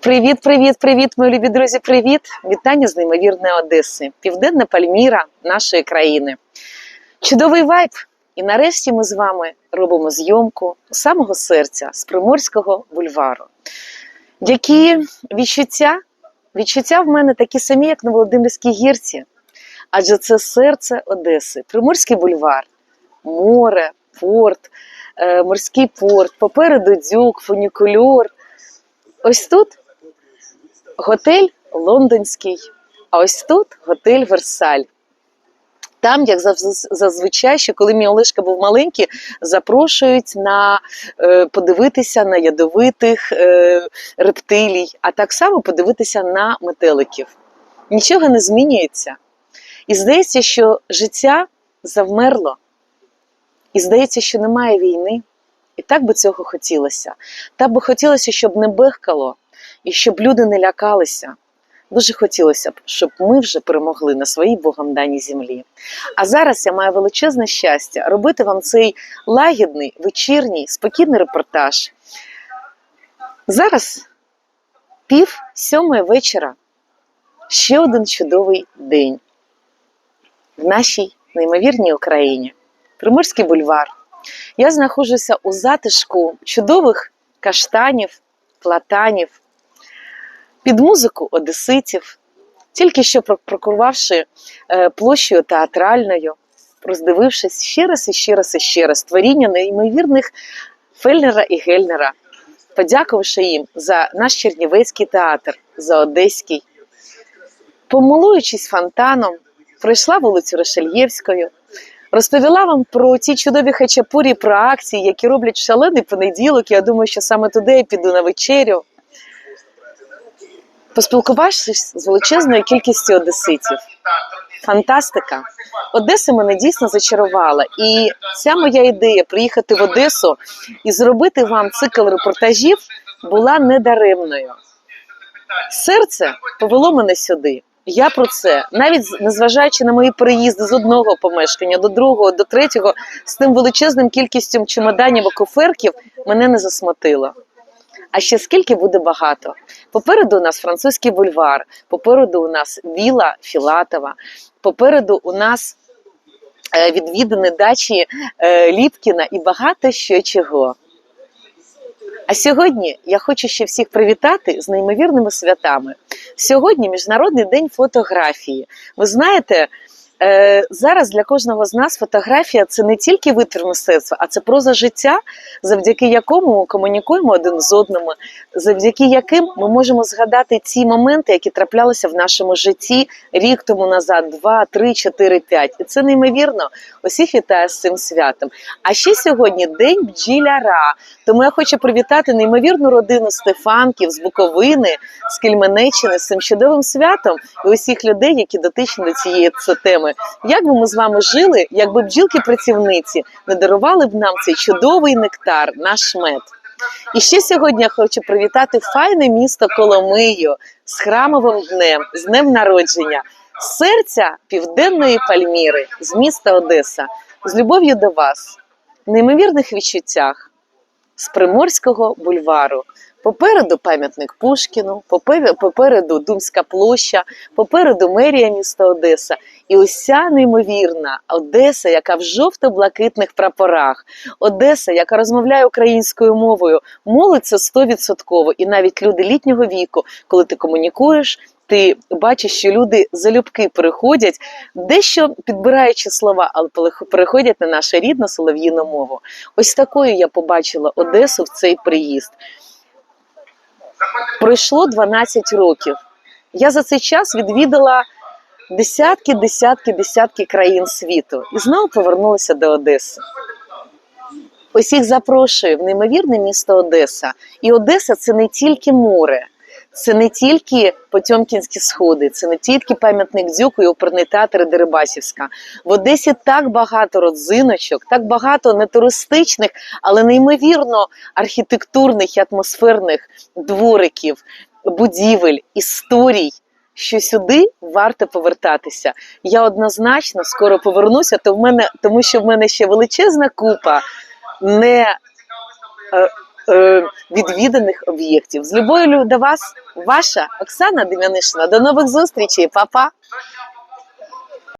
Привіт, привіт, привіт, мої любі друзі. Привіт! Вітання з неймовірної Одеси, південна Пальміра нашої країни. Чудовий вайб! І нарешті ми з вами робимо зйомку у самого серця з Приморського бульвару. Які відчуття? Відчуття в мене такі самі, як на Володимирській гірці. Адже це серце Одеси, Приморський бульвар, море, порт, е, морський порт, попереду дюк, фунікульор. Ось тут готель Лондонський, а ось тут готель Версаль. Там, як зазвичай, що коли мій Олешка був маленький, запрошують на е, подивитися на ядовитих е, рептилій, а так само подивитися на метеликів. Нічого не змінюється. І здається, що життя завмерло, і здається, що немає війни. І так би цього хотілося. Так би хотілося, щоб не бехкало, і щоб люди не лякалися. Дуже хотілося б, щоб ми вже перемогли на своїй Богом даній землі. А зараз я маю величезне щастя робити вам цей лагідний, вечірній, спокійний репортаж. Зараз пів сьомої вечора. Ще один чудовий день в нашій неймовірній Україні. Приморський бульвар. Я знаходжуся у затишку чудових каштанів, платанів, під музику одеситів, тільки що про- прокурувавши е, площею театральною, роздивившись ще раз і ще раз і ще раз творіння неймовірних Фельнера і Гельнера, подякувавши їм за наш Чернівецький театр, за Одеський. Помилуючись фонтаном, пройшла вулицю Рошельєвською, розповіла вам про ті чудові хачапурі, про акції, які роблять шалений понеділок. Я думаю, що саме туди я піду на вечерю. Поспілкувавшись з величезною кількістю одеситів. Фантастика! Одеса мене дійсно зачарувала. І ця моя ідея приїхати в Одесу і зробити вам цикл репортажів була недаремною. Серце повело мене сюди. Я про це, навіть незважаючи на мої переїзди з одного помешкання до другого, до третього, з тим величезним кількістю чемоданів і коферків, мене не засмутило. А ще скільки буде багато. Попереду у нас французький бульвар, попереду у нас віла Філатова, попереду у нас е, відвідані дачі е, Ліпкіна і багато що чого. А сьогодні я хочу ще всіх привітати з неймовірними святами. Сьогодні Міжнародний день фотографії. Ви знаєте, е, зараз для кожного з нас фотографія це не тільки витвір мистецтва, а це проза життя, завдяки якому ми комунікуємо один з одним, завдяки яким ми можемо згадати ті моменти, які траплялися в нашому житті рік тому назад, два, три, чотири, п'ять. І це неймовірно. Усіх вітаю з цим святом. А ще сьогодні день бджіляра. Тому я хочу привітати неймовірну родину Стефанків з Буковини, з Кельменеччини з цим чудовим святом і усіх людей, які дотичні до цієї ц- теми. Як би ми з вами жили, якби бджілки-працівниці не дарували б нам цей чудовий нектар, наш мед. І ще сьогодні я хочу привітати файне місто Коломию з храмовим днем, з днем народження, серця південної Пальміри, з міста Одеса, з любов'ю до вас, в неймовірних відчуттях з Приморського бульвару. Попереду пам'ятник Пушкіну, попе- попереду Думська площа, попереду мерія міста Одеса. І ця неймовірна Одеса, яка в жовто-блакитних прапорах, Одеса, яка розмовляє українською мовою, молиться стовідсотково. І навіть люди літнього віку, коли ти комунікуєш, ти бачиш, що люди залюбки переходять, дещо підбираючи слова, але перех- переходять на нашу рідну солов'їну мову. Ось такою я побачила Одесу в цей приїзд. Пройшло 12 років. Я за цей час відвідала десятки, десятки, десятки країн світу і знову повернулася до Одеси. Усіх запрошую в неймовірне місто Одеса. І Одеса це не тільки море, це не тільки Потьомкінські сходи, це не тільки пам'ятник Дзюку і оперний театр Дерибасівська. В Одесі так багато родзиночок, так багато не туристичних, але неймовірно архітектурних і атмосферних двориків, будівель, історій. Що сюди варто повертатися. Я однозначно скоро повернуся, то в мене, тому що в мене ще величезна купа не е, відвіданих об'єктів. З любов'ю до вас, ваша Оксана Дем'янишина. До нових зустрічей, Па-па!